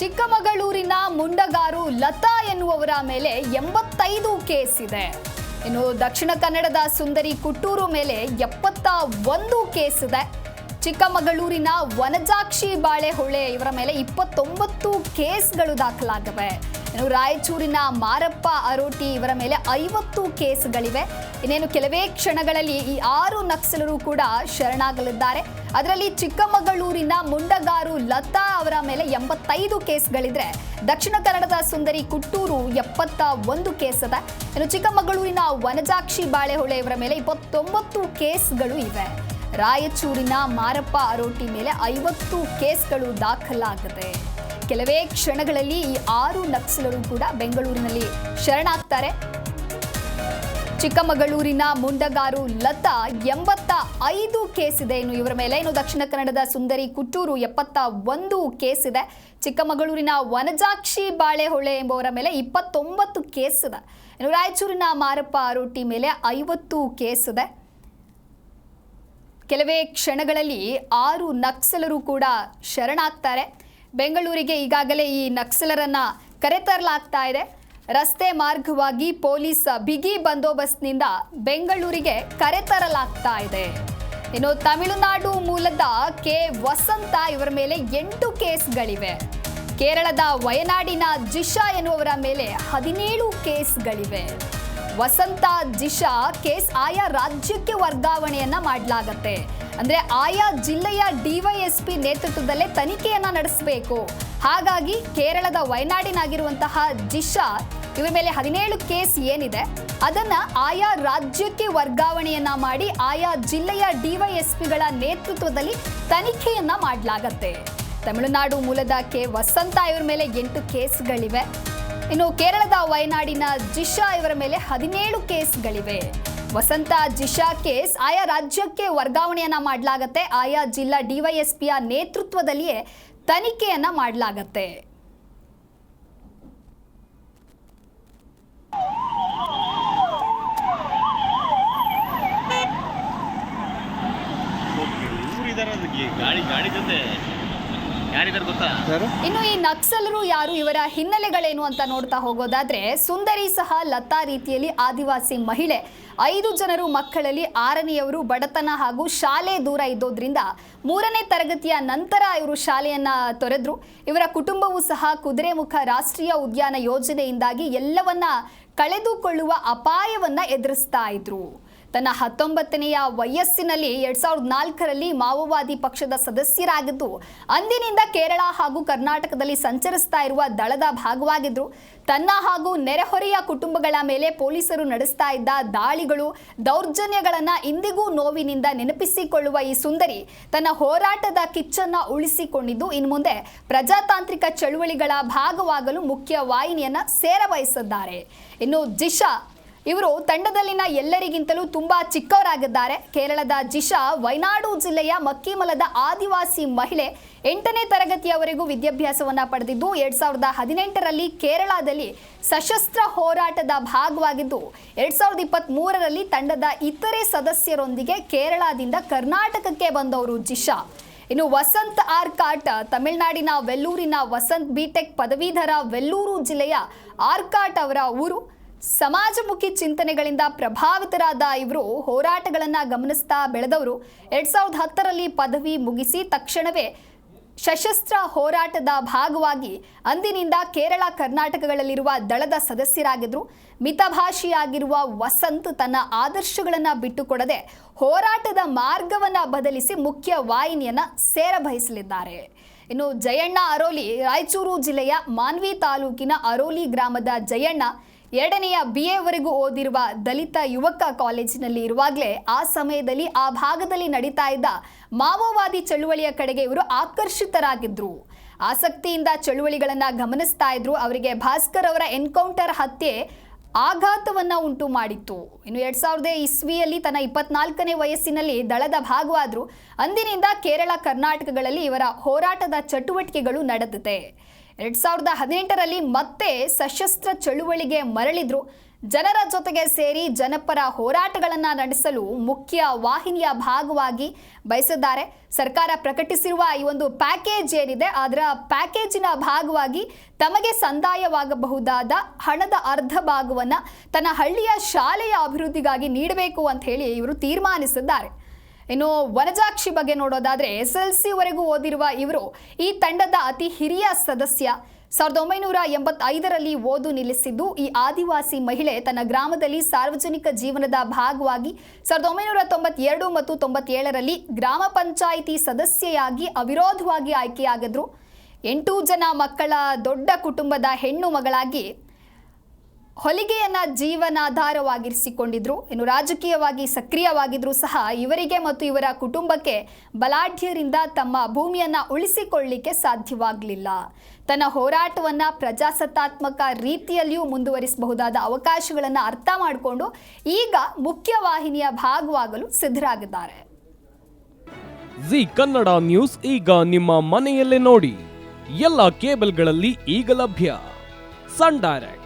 ಚಿಕ್ಕಮಗಳೂರಿನ ಮುಂಡಗಾರು ಲತಾ ಎನ್ನುವವರ ಮೇಲೆ ಎಂಬತ್ತೈದು ಕೇಸ್ ಇದೆ. ಇನ್ನು ದಕ್ಷಿಣ ಕನ್ನಡದ ಸುಂದರಿ ಕುಟ್ಟೂರು ಮೇಲೆ ಎಪ್ಪತ್ತ ಒಂದು ಕೇಸ್ ಇದೆ. ಚಿಕ್ಕಮಗಳೂರಿನ ವನಜಾಕ್ಷಿ ಬಾಳೆಹೊಳೆ ಇವರ ಮೇಲೆ ಇಪ್ಪತ್ತೊಂಬತ್ತು ಕೇಸ್ಗಳು ದಾಖಲಾಗಿವೆ. ಇನ್ನು ರಾಯಚೂರಿನ ಮಾರಪ್ಪ ಅರೋಟಿ ಇವರ ಮೇಲೆ ಐವತ್ತು ಕೇಸ್ಗಳಿವೆ. ಇನ್ನೇನು ಕೆಲವೇ ಕ್ಷಣಗಳಲ್ಲಿ ಈ ಆರು ನಕ್ಸಲರು ಕೂಡ ಶರಣಾಗಲಿದ್ದಾರೆ. ಅದರಲ್ಲಿ ಚಿಕ್ಕಮಗಳೂರಿನ ಮುಂಡಗಾರು ಲತಾ ಅವರ ಮೇಲೆ ಎಂಬತ್ತೈದು ಕೇಸ್ಗಳಿದ್ರೆ ದಕ್ಷಿಣ ಕನ್ನಡದ ಸುಂದರಿ ಕುಟ್ಟೂರು ಎಪ್ಪತ್ತ ಒಂದು ಕೇಸ್ ಅದ. ಇನ್ನು ಚಿಕ್ಕಮಗಳೂರಿನ ವನಜಾಕ್ಷಿ ಬಾಳೆಹೊಳೆ ಇವರ ಮೇಲೆ ಇಪ್ಪತ್ತೊಂಬತ್ತು ಕೇಸ್ಗಳು ಇವೆ. ರಾಯಚೂರಿನ ಮಾರಪ್ಪ ಅರೋಟಿ ಮೇಲೆ ಐವತ್ತು ಕೇಸ್ಗಳು ದಾಖಲಾಗಿದೆ. ಕೆಲವೇ ಕ್ಷಣಗಳಲ್ಲಿ ಈ ಆರು ನಕ್ಸಲರು ಕೂಡ ಬೆಂಗಳೂರಿನಲ್ಲಿ ಶರಣಾಗ್ತಾರೆ. ಚಿಕ್ಕಮಗಳೂರಿನ ಮುಂಡಗಾರು ಲತಾ ಎಂಬತ್ತ ಐದು ಕೇಸ್ ಇದೆ. ಇನ್ನು ಇವರ ಮೇಲೆ ಇನ್ನು ದಕ್ಷಿಣ ಕನ್ನಡದ ಸುಂದರಿ ಕುಟ್ಟೂರು ಎಪ್ಪತ್ತ ಒಂದು ಕೇಸ್ ಇದೆ. ಚಿಕ್ಕಮಗಳೂರಿನ ವನಜಾಕ್ಷಿ ಬಾಳೆಹೊಳೆ ಎಂಬವರ ಮೇಲೆ ಇಪ್ಪತ್ತೊಂಬತ್ತು ಕೇಸ್ ಇದೆ. ಇನ್ನು ರಾಯಚೂರಿನ ಮಾರಪ್ಪ ಆರೋಟಿ ಮೇಲೆ ಐವತ್ತು ಕೇಸ್ ಇದೆ. ಕೆಲವೇ ಕ್ಷಣಗಳಲ್ಲಿ ಆರು ನಕ್ಸಲರು ಕೂಡ ಶರಣಾಗ್ತಾರೆ. ಬೆಂಗಳೂರಿಗೆ ಈಗಾಗಲೇ ಈ ನಕ್ಸಲರನ್ನು ಕರೆತರಲಾಗ್ತಾ ಇದೆ. ರಸ್ತೆ ಮಾರ್ಗವಾಗಿ ಪೊಲೀಸ್ ಬಿಗಿ ಬಂದೋಬಸ್ತ್ನಿಂದ ಬೆಂಗಳೂರಿಗೆ ಕರೆತರಲಾಗ್ತಾ ಇದೆ. ಇನ್ನು ತಮಿಳುನಾಡು ಮೂಲದ ಕೆ. ವಸಂತ ಇವರ ಮೇಲೆ ಎಂಟು ಕೇಸ್ಗಳಿವೆ. ಕೇರಳದ ವಯನಾಡಿನ ಜಿಶಾ ಎನ್ನುವರ ಮೇಲೆ ಹದಿನೇಳು ಕೇಸ್ಗಳಿವೆ. ವಸಂತ ದಿಶಾ ಕೇಸ್ ಆಯಾ ರಾಜ್ಯಕ್ಕೆ ವರ್ಗಾವಣೆಯನ್ನ ಮಾಡಲಾಗತ್ತೆ. ಅಂದ್ರೆ ಆಯಾ ಜಿಲ್ಲೆಯ ಡಿವೈಎಸ್ಪಿ ನೇತೃತ್ವದಲ್ಲೇ ತನಿಖೆಯನ್ನ ನಡೆಸಬೇಕು. ಹಾಗಾಗಿ ಕೇರಳದ ವಯನಾಡಿನಾಗಿರುವಂತಹ ದಿಶಾ ಇವರ ಮೇಲೆ ಹದಿನೇಳು ಕೇಸ್ ಏನಿದೆ, ಅದನ್ನ ಆಯಾ ರಾಜ್ಯಕ್ಕೆ ವರ್ಗಾವಣೆಯನ್ನ ಮಾಡಿ ಆಯಾ ಜಿಲ್ಲೆಯ ಡಿವೈಎಸ್ಪಿಗಳ ನೇತೃತ್ವದಲ್ಲಿ ತನಿಖೆಯನ್ನ ಮಾಡಲಾಗತ್ತೆ. ತಮಿಳುನಾಡು ಮೂಲದ ಕೆ ವಸಂತ ಇವರ ಮೇಲೆ ಎಂಟು ಕೇಸ್ಗಳಿವೆ. ಇನ್ನು ಕೇರಳದ ವಯನಾಡಿನ ಜಿಶಾ ಇವರ ಮೇಲೆ ಹದಿನೇಳು ಕೇಸ್ಗಳಿವೆ. ವಸಂತ ಜಿಶಾ ಕೇಸ್ ಆಯಾ ರಾಜ್ಯಕ್ಕೆ ವರ್ಗಾವಣೆಯನ್ನ ಮಾಡಲಾಗತ್ತೆ. ಆಯಾ ಜಿಲ್ಲಾ ಡಿವೈಎಸ್ಪಿಯ ನೇತೃತ್ವದಲ್ಲಿಯೇ ತನಿಖೆಯನ್ನ ಮಾಡಲಾಗತ್ತೆ. ಇನ್ನು ಈ ನಕ್ಸಲರು ಯಾರು ಇವರ ಹಿನ್ನೆಲೆಗಳೇನು ಅಂತ ನೋಡ್ತಾ ಹೋಗೋದಾದ್ರೆ ಸುಂದರಿ ಸಹ ಲತಾ ರೀತಿಯಲ್ಲಿ ಆದಿವಾಸಿ ಮಹಿಳೆ. ಐದು ಜನರು ಮಕ್ಕಳಲ್ಲಿ ಆರನೆಯವರು ಬಡತನ ಹಾಗೂ ಶಾಲೆ ದೂರ ಇದ್ದೋದ್ರಿಂದ ಮೂರನೇ ತರಗತಿಯ ನಂತರ ಇವರು ಶಾಲೆಯನ್ನ ತೊರೆದ್ರು. ಇವರ ಕುಟುಂಬವೂ ಸಹ ಕುದುರೆಮುಖ ರಾಷ್ಟ್ರೀಯ ಉದ್ಯಾನ ಯೋಜನೆಯಿಂದಾಗಿ ಎಲ್ಲವನ್ನ ಕಳೆದುಕೊಳ್ಳುವ ಅಪಾಯವನ್ನ ಎದುರಿಸ್ತಾ ಇದ್ರು. ತನ್ನ ಹತ್ತೊಂಬತ್ತನೆಯ ವಯಸ್ಸಿನಲ್ಲಿ ಎರಡ್ ಸಾವಿರದ ನಾಲ್ಕರಲ್ಲಿ ಮಾವೋವಾದಿ ಪಕ್ಷದ ಸದಸ್ಯರಾಗಿದ್ದು, ಅಂದಿನಿಂದ ಕೇರಳ ಹಾಗೂ ಕರ್ನಾಟಕದಲ್ಲಿ ಸಂಚರಿಸ್ತಾ ಇರುವ ದಳದ ಭಾಗವಾಗಿದ್ರು. ತನ್ನ ಹಾಗೂ ನೆರೆಹೊರೆಯ ಕುಟುಂಬಗಳ ಮೇಲೆ ಪೊಲೀಸರು ನಡೆಸ್ತಾ ಇದ್ದ ದಾಳಿಗಳು ದೌರ್ಜನ್ಯಗಳನ್ನ ಇಂದಿಗೂ ನೋವಿನಿಂದ ನೆನಪಿಸಿಕೊಳ್ಳುವ ಈ ಸುಂದರಿ ತನ್ನ ಹೋರಾಟದ ಕಿಚ್ಚನ್ನ ಉಳಿಸಿಕೊಂಡಿದ್ದು, ಇನ್ನು ಮುಂದೆ ಪ್ರಜಾತಾಂತ್ರಿಕ ಚಳುವಳಿಗಳ ಭಾಗವಾಗಲು ಮುಖ್ಯ ವಾಹಿನಿಯನ್ನ ಸೇರವಹಿಸಿದ್ದಾರೆ ಇನ್ನು ಜಿಶಾ ಇವರು ತಂಡದಲ್ಲಿನ ಎಲ್ಲರಿಗಿಂತಲೂ ತುಂಬಾ ಚಿಕ್ಕವರಾಗಿದ್ದಾರೆ. ಕೇರಳದ ಜಿಶಾ ವೈನಾಡು ಜಿಲ್ಲೆಯ ಮಕ್ಕಿಮಲದ ಆದಿವಾಸಿ ಮಹಿಳೆ ಎಂಟನೇ ತರಗತಿಯವರೆಗೂ ವಿದ್ಯಾಭ್ಯಾಸವನ್ನ ಪಡೆದಿದ್ದು, ಎರಡ್ ಸಾವಿರದ ಹದಿನೆಂಟರಲ್ಲಿ ಕೇರಳದಲ್ಲಿ ಸಶಸ್ತ್ರ ಹೋರಾಟದ ಭಾಗವಾಗಿದ್ದು, ಎರಡ್ ಸಾವಿರದ ಇಪ್ಪತ್ತ್ ಮೂರರಲ್ಲಿ ತಂಡದ ಇತರೆ ಸದಸ್ಯರೊಂದಿಗೆ ಕೇರಳದಿಂದ ಕರ್ನಾಟಕಕ್ಕೆ ಬಂದವರು ಜಿಶಾ ಇನ್ನು ವಸಂತ್ ಆರ್ ಕಾಟ್ ತಮಿಳುನಾಡಿನ ವೆಲ್ಲೂರಿನ ವಸಂತ್ ಬಿಟೆಕ್ ಪದವೀಧರ ವೆಲ್ಲೂರು ಜಿಲ್ಲೆಯ ಆರ್ಕಾಟ್ ಅವರ ಊರು. ಸಮಾಜಮುಖಿ ಚಿಂತನೆಗಳಿಂದ ಪ್ರಭಾವಿತರಾದ ಇವರು ಹೋರಾಟಗಳನ್ನು ಗಮನಿಸ್ತಾ ಬೆಳೆದವರು. ಎರಡ್ ಸಾವಿರದ ಹತ್ತರಲ್ಲಿ ಪದವಿ ಮುಗಿಸಿ ತಕ್ಷಣವೇ ಸಶಸ್ತ್ರ ಹೋರಾಟದ ಭಾಗವಾಗಿ ಅಂದಿನಿಂದ ಕೇರಳ ಕರ್ನಾಟಕಗಳಲ್ಲಿರುವ ದಳದ ಸದಸ್ಯರಾಗಿದ್ದರು ಮಿತಭಾಷಿಯಾಗಿರುವ ವಸಂತ್ ತನ್ನ ಆದರ್ಶಗಳನ್ನು ಬಿಟ್ಟುಕೊಡದೆ ಹೋರಾಟದ ಮಾರ್ಗವನ್ನು ಬದಲಿಸಿ ಮುಖ್ಯ ವಾಹಿನಿಯನ್ನು ಸೇರಬಯಸಲಿದ್ದಾರೆ. ಇನ್ನು ಜಯಣ್ಣ ಅರೋಲಿ ರಾಯಚೂರು ಜಿಲ್ಲೆಯ ಮಾನ್ವಿ ತಾಲೂಕಿನ ಅರೋಲಿ ಗ್ರಾಮದ ಜಯಣ್ಣ ಎರಡನೆಯ ಬಿ ಎವರೆಗೂ ಓದಿರುವ ದಲಿತ ಯುವಕ ಕಾಲೇಜಿನಲ್ಲಿ ಇರುವಾಗಲೇ ಆ ಸಮಯದಲ್ಲಿ ಆ ಭಾಗದಲ್ಲಿ ನಡೀತಾ ಇದ್ದ ಮಾವೋವಾದಿ ಚಳುವಳಿಯ ಕಡೆಗೆ ಇವರು ಆಕರ್ಷಿತರಾಗಿದ್ದರು ಆಸಕ್ತಿಯಿಂದ ಚಳುವಳಿಗಳನ್ನು ಗಮನಿಸ್ತಾ ಇದ್ರು. ಅವರಿಗೆ ಭಾಸ್ಕರ್ ಅವರ ಎನ್ಕೌಂಟರ್ ಹತ್ಯೆ ಆಘಾತವನ್ನು ಉಂಟು ಮಾಡಿತ್ತು. ಇನ್ನು ಎರಡು ಸಾವಿರದ ಇಸ್ವಿಯಲ್ಲಿ ತನ್ನ ಇಪ್ಪತ್ನಾಲ್ಕನೇ ವಯಸ್ಸಿನಲ್ಲಿ ದಳದ ಭಾಗವಾದರು. ಅಂದಿನಿಂದ ಕೇರಳ, ಕರ್ನಾಟಕಗಳಲ್ಲಿ ಇವರ ಹೋರಾಟದ ಚಟುವಟಿಕೆಗಳು ನಡೆದಿದೆ. ಎರಡ್ ಸಾವಿರದ ಹದಿನೆಂಟರಲ್ಲಿ ಮತ್ತೆ ಸಶಸ್ತ್ರ ಚಳುವಳಿಗೆ ಮರಳಿದ್ರು. ಜನರ ಜೊತೆಗೆ ಸೇರಿ ಜನಪರ ಹೋರಾಟಗಳನ್ನು ನಡೆಸಲು ಮುಖ್ಯ ವಾಹಿನಿಯ ಭಾಗವಾಗಿ ಬಯಸಿದ್ದಾರೆ. ಸರ್ಕಾರ ಪ್ರಕಟಿಸಿರುವ ಈ ಒಂದು ಪ್ಯಾಕೇಜ್ ಏನಿದೆ, ಅದರ ಪ್ಯಾಕೇಜಿನ ಭಾಗವಾಗಿ ತಮಗೆ ಸಂದಾಯವಾಗಬಹುದಾದ ಹಣದ ಅರ್ಧ ಭಾಗವನ್ನು ತನ್ನ ಹಳ್ಳಿಯ ಶಾಲೆಯ ಅಭಿವೃದ್ಧಿಗಾಗಿ ನೀಡಬೇಕು ಅಂತ ಹೇಳಿ ಇವರು ತೀರ್ಮಾನಿಸಿದ್ದಾರೆ. ಇನ್ನು ವನಜಾಕ್ಷಿ ಬಗ್ಗೆ ನೋಡೋದಾದ್ರೆ ಎಸ್ ಎಲ್ ಸಿವರೆಗೂ ಓದಿರುವ ಇವರು ಈ ತಂಡದ ಅತಿ ಹಿರಿಯ ಸದಸ್ಯ. ಸಾವಿರದ ಒಂಬೈನೂರ ಎಂಬತ್ತೈದರಲ್ಲಿ ಓದು ನಿಲ್ಲಿಸಿದ್ದು, ಈ ಆದಿವಾಸಿ ಮಹಿಳೆ ತನ್ನ ಗ್ರಾಮದಲ್ಲಿ ಸಾರ್ವಜನಿಕ ಜೀವನದ ಭಾಗವಾಗಿ ಸಾವಿರದ ಒಂಬೈನೂರ ತೊಂಬತ್ತೆರಡು ಮತ್ತು ತೊಂಬತ್ತೇಳರಲ್ಲಿ ಗ್ರಾಮ ಪಂಚಾಯಿತಿ ಸದಸ್ಯೆಯಾಗಿ ಅವಿರೋಧವಾಗಿ ಆಯ್ಕೆಯಾಗಿದ್ರು. ಎಂಟು ಜನ ಮಕ್ಕಳ ದೊಡ್ಡ ಕುಟುಂಬದ ಹೆಣ್ಣು ಮಗಳಾಗಿ ಹೊಲಿಗೆಯನ್ನ ಜೀವನಾಧಾರವಾಗಿರಿಸಿಕೊಂಡಿದ್ರು, ಇನ್ನು ರಾಜಕೀಯವಾಗಿ ಸಕ್ರಿಯವಾಗಿದ್ರು ಸಹ ಇವರಿಗೆ ಮತ್ತು ಇವರ ಕುಟುಂಬಕ್ಕೆ ಬಲಾಢ್ಯರಿಂದ ತಮ್ಮ ಭೂಮಿಯನ್ನ ಉಳಿಸಿಕೊಳ್ಳಿಕ್ಕೆ ಸಾಧ್ಯವಾಗಲಿಲ್ಲ. ತನ್ನ ಹೋರಾಟವನ್ನ ಪ್ರಜಾಸತ್ತಾತ್ಮಕ ರೀತಿಯಲ್ಲಿಯೂ ಮುಂದುವರಿಸಬಹುದಾದ ಅವಕಾಶಗಳನ್ನು ಅರ್ಥ ಮಾಡಿಕೊಂಡು ಈಗ ಮುಖ್ಯವಾಹಿನಿಯ ಭಾಗವಾಗಲು ಸಿದ್ಧರಾಗಿದ್ದಾರೆ. ಜಿ ಕನ್ನಡ ನ್ಯೂಸ್ ಈಗ ನಿಮ್ಮ ಮನೆಯಲ್ಲೇ ನೋಡಿ. ಎಲ್ಲ ಕೇಬಲ್ಗಳಲ್ಲಿ ಈಗ ಲಭ್ಯ. Sun Direct.